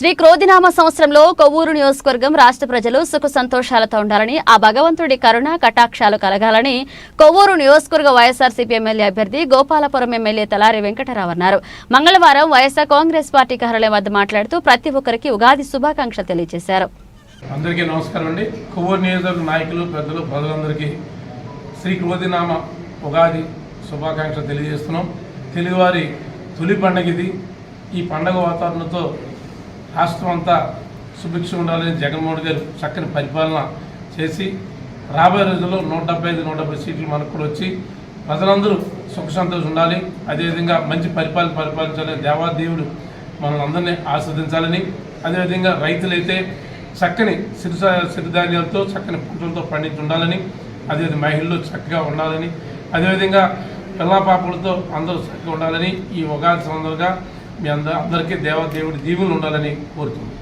శ్రీ క్రోధినామ సంవత్సరంలో కొవ్వూరు నియోజకవర్గం రాష్ట్ర ప్రజలు సుఖ సంతోషాలతో ఉండాలని ఆ భగవంతుడి కరుణ కటాక్షాలు కలగాలని కొవ్వూరు నియోజకవర్గ వైఎస్ఆర్సీపీ ఎమ్మెల్యే అభ్యర్థి గోపాలపురం ఎమ్మెల్యే తలారి వెంకటరావు అన్నారు. మంగళవారం వైఎస్ఆర్ కాంగ్రెస్ పార్టీ కార్యాలయం వద్ద మాట్లాడుతూ ప్రతి ఒక్కరికి ఉగాది శుభాకాంక్షలు తెలియజేశారు. అందరికీ నమస్కారం అండి. కొవ్వూరు నియోజకవర్గ నాయకులు పెద్దలు ప్రజలందరికీ శ్రీ క్రోధినామ ఉగాది శుభాకాంక్షలు తెలియజేస్తున్నాం. తెలుగువారి తొలి పండగ ఇది ఈ పండగ వాతావరణంతో రాష్ట్రం అంతా సుభిక్షం ఉండాలని జగన్మోహన్ గారు చక్కని పరిపాలన చేసి రాబోయే రోజుల్లో నూట డెబ్బై ఐదు నూట డెబ్బై సీట్లు మనకు కూడా వచ్చి ప్రజలందరూ సుఖ సంతోషం ఉండాలి. అదేవిధంగా మంచి పరిపాలన పరిపాలించాలని దేవాదేవుడు మనల్ని అందరినీ ఆస్వాదించాలని అదేవిధంగా రైతులైతే చక్కని సిరి సిరిధాన్యాలతో చక్కని పంటలతో పండించి ఉండాలని అదేవిధంగా మహిళలు చక్కగా ఉండాలని అదేవిధంగా పిల్లా పాపలతో అందరూ చక్కగా ఉండాలని ఈ ఉగాది సందర్భంగా మీ అందరికీ దేవదేవుడి దీవులు ఉండాలని కోరుతున్నాను